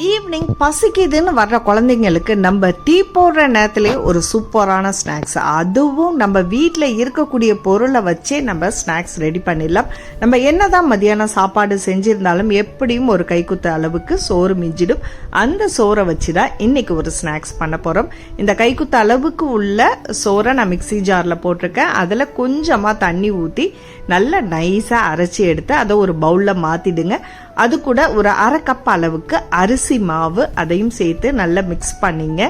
Evening பசிக்குதுன்னு வர்ற குழந்தைங்களுக்கு நம்ம டீ போடுற நேரத்துலேயே ஒரு சூப்பரான ஸ்நாக்ஸ். அதுவும் நம்ம வீட்டில் இருக்கக்கூடிய பொருளை வச்சே நம்ம ஸ்நாக்ஸ் ரெடி பண்ணிடலாம். நம்ம என்ன தான் மதியானம் சாப்பாடு செஞ்சுருந்தாலும் எப்படியும் ஒரு கைக்குத்த அளவுக்கு சோறு மிஞ்சிடும். அந்த சோறை வச்சு தான் இன்றைக்கி ஒரு ஸ்நாக்ஸ் பண்ண போகிறோம் இந்த கைக்குத்த அளவுக்கு உள்ள சோறை நான் மிக்சி ஜாரில் போட்டிருக்கேன். அதில் கொஞ்சமாக தண்ணி ஊற்றி நல்லா நைஸாக அரைச்சி எடுத்து அதை ஒரு பவுலில் மாற்றிடுங்க அது கூட ஒரு அரை கப் அளவுக்கு அரிசி மாவு அதையும் சேர்த்து நல்லா மிக்ஸ் பண்ணிங்க.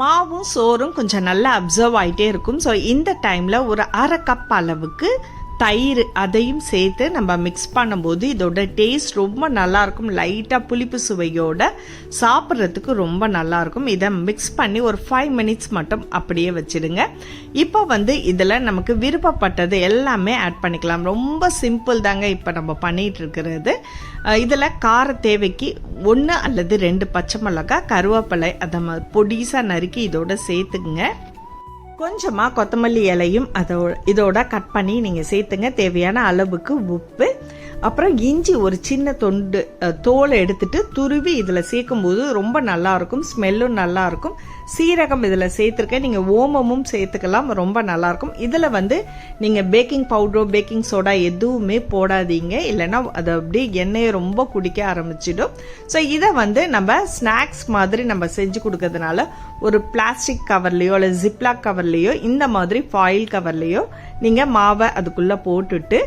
மாவும் சோறும் கொஞ்சம் நல்லா அப்சர்வ் ஆகிட்டே இருக்கும். ஸோ இந்த டைமில் ஒரு அரை கப் அளவுக்கு தயிர் அதையும் சேர்த்து நம்ம மிக்ஸ் பண்ணும்போது இதோட டேஸ்ட் ரொம்ப நல்லாயிருக்கும். லைட்டாக புளிப்பு சுவையோட சாப்பிட்றதுக்கு ரொம்ப நல்லாயிருக்கும். இதை மிக்ஸ் பண்ணி ஒரு ஃபைவ் மினிட்ஸ் மட்டும் அப்படியே வச்சுடுங்க. இப்போ வந்து இதில் நமக்கு விருப்பப்பட்டது எல்லாமே ஆட் பண்ணிக்கலாம். ரொம்ப சிம்பிள் தாங்க இப்போ நம்ம பண்ணிகிட்டு இருக்கிறது இதில் கார தேவைக்கு ஒன்று அல்லது ரெண்டு பச்சை மிளகாய் கருவேப்பிலை அதை பொடிசாக நறுக்கி இதோட சேர்த்துக்குங்க. கொஞ்சமாக கொத்தமல்லி இலையும் அதோ இதோட கட் பண்ணி நீங்கள் சேர்த்துங்க. தேவையான அளவுக்கு உப்பு அப்புறம் இஞ்சி ஒரு சின்ன தொண்டு தோலை எடுத்துட்டு துருவி இதில் சேர்க்கும்போது ரொம்ப நல்லாயிருக்கும் ஸ்மெல்லும் நல்லாயிருக்கும். சீரகம் இதில் சேர்த்துருக்கேன். நீங்கள் ஓமமும் சேர்த்துக்கலாம் ரொம்ப நல்லாயிருக்கும். இதில் வந்து நீங்கள் பேக்கிங் பவுடரோ பேக்கிங் சோடா எதுவுமே போடாதீங்க. இல்லைன்னா அதை அப்படியே எண்ணெயை ரொம்ப குடிக்க ஆரம்பிச்சிடும். ஸோ இதை வந்து நம்ம ஸ்நாக்ஸ் மாதிரி நம்ம செஞ்சு கொடுக்கறதுனால ஒரு பிளாஸ்டிக் கவர்லேயோ இல்லை ஜிப்லாக் கவர்லேயோ இந்த மாதிரி ஃபாயில் கவர்லேயோ நீங்கள் மாவை அதுக்குள்ளே போட்டுட்டு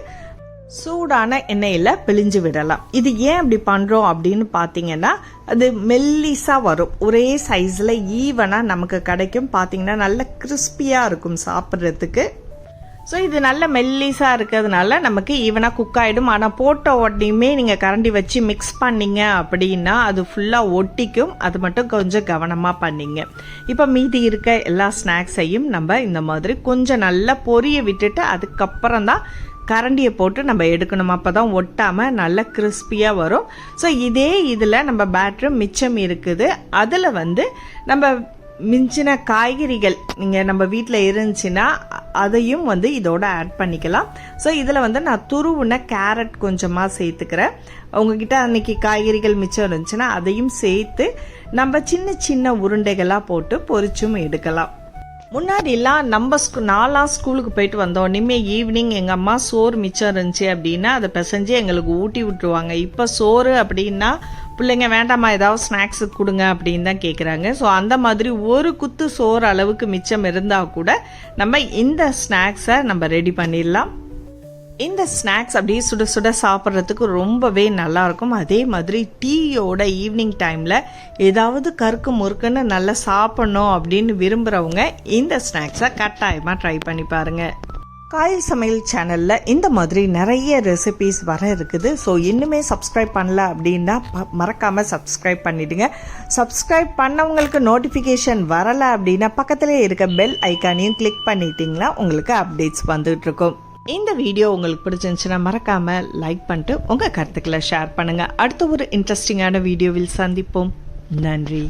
சூடான எண்ணெயில் பிழிஞ்சு விடலாம். இது ஏன் அப்படி பண்ணுறோம் அப்படின்னு பார்த்தீங்கன்னா அது மெல்லிஸாக வரும். ஒரே சைஸில் ஈவனாக நமக்கு கிடைக்கும். பார்த்தீங்கன்னா நல்ல கிறிஸ்பியாக இருக்கும் சாப்பிட்றதுக்கு. ஸோ இது நல்ல மெல்லிஸாக இருக்கிறதுனால நமக்கு ஈவனாக குக் ஆகிடும் ஆனால் போட்ட உடனேயுமே நீங்கள் கரண்டி வச்சு மிக்ஸ் பண்ணிங்க அப்படின்னா அது ஃபுல்லாக ஒட்டிக்கும். அது மட்டும் கொஞ்சம் கவனமாக பண்ணிங்க. இப்போ மீதி இருக்க எல்லா ஸ்நாக்ஸையும் நம்ம இந்த மாதிரி கொஞ்சம் நல்லா பொரிய விட்டுட்டு அதுக்கப்புறம் தான் கரண்டியை போட்டு நம்ம எடுக்கணும். அப்போ தான் ஒட்டாமல் நல்ல கிறிஸ்பியாக வரும். ஸோ இதே இதில் நம்ம பேட்ரு மிச்சம் இருக்குது. அதில் வந்து நம்ம மிஞ்சின காய்கறிகள் நீங்கள் நம்ம வீட்டில் இருந்துச்சுன்னா அதையும் வந்து இதோட ஆட் பண்ணிக்கலாம். ஸோ இதில் வந்து நான் துருவுன கேரட் கொஞ்சமாக சேர்த்துக்கிறேன். உங்ககிட்ட அன்னைக்கு காய்கறிகள் மிச்சம் இருந்துச்சுன்னா அதையும் சேர்த்து நம்ம சின்ன சின்ன உருண்டைகளாக போட்டு பொறிச்சும் எடுக்கலாம். முன்னாடிலாம் நம்ம ஸ்கூ நாலாம் ஸ்கூலுக்கு போயிட்டு வந்தோம். இனிமேல் ஈவினிங் எங்கள் அம்மா சோறு மிச்சம் இருந்துச்சு அப்படின்னா அதை பிசைஞ்சு எங்களுக்கு ஊட்டி விட்டுருவாங்க. இப்போ சோறு அப்படின்னா பிள்ளைங்க வேண்டாமா ஏதாவது ஸ்நாக்ஸு கொடுங்க அப்படின்னு தான் கேட்குறாங்க ஸோ அந்த மாதிரி ஒரு குத்து சோறு அளவுக்கு மிச்சம் இருந்தால் கூட நம்ம இந்த ஸ்நாக்ஸை நம்ம ரெடி பண்ணிடலாம். இந்த ஸ்நாக்ஸ் அப்படியே சுட சுட சாப்பிட்றதுக்கு ரொம்பவே நல்லாயிருக்கும். அதே மாதிரி டீயோட ஈவினிங் டைமில் ஏதாவது கருக்கு முறுக்குன்னு நல்லா சாப்பிட்ணும் அப்படின்னு விரும்புகிறவங்க இந்த ஸ்நாக்ஸை கட்டாயமாக ட்ரை பண்ணி பாருங்கள் காயல் சமையல் சேனலில் இந்த மாதிரி நிறைய ரெசிபீஸ் வர இருக்குது. ஸோ இன்னுமே சப்ஸ்கிரைப் பண்ணல அப்படின்னா மறக்காமல் சப்ஸ்கிரைப் பண்ணிவிடுங்க சப்ஸ்கிரைப் பண்ணவங்களுக்கு நோட்டிஃபிகேஷன் வரலை அப்படின்னா பக்கத்திலே இருக்க பெல் ஐக்கானையும் கிளிக் பண்ணிட்டீங்கன்னா உங்களுக்கு அப்டேட்ஸ் வந்துகிட்ருக்கும். இந்த வீடியோ உங்களுக்கு பிடிச்சிருந்துச்சுன்னா மறக்காமல் லைக் பண்ணிட்டு உங்கள் கருத்துக்களை ஷேர் பண்ணுங்கள் அடுத்த ஒரு இன்ட்ரெஸ்டிங்கான வீடியோவில் சந்திப்போம். நன்றி.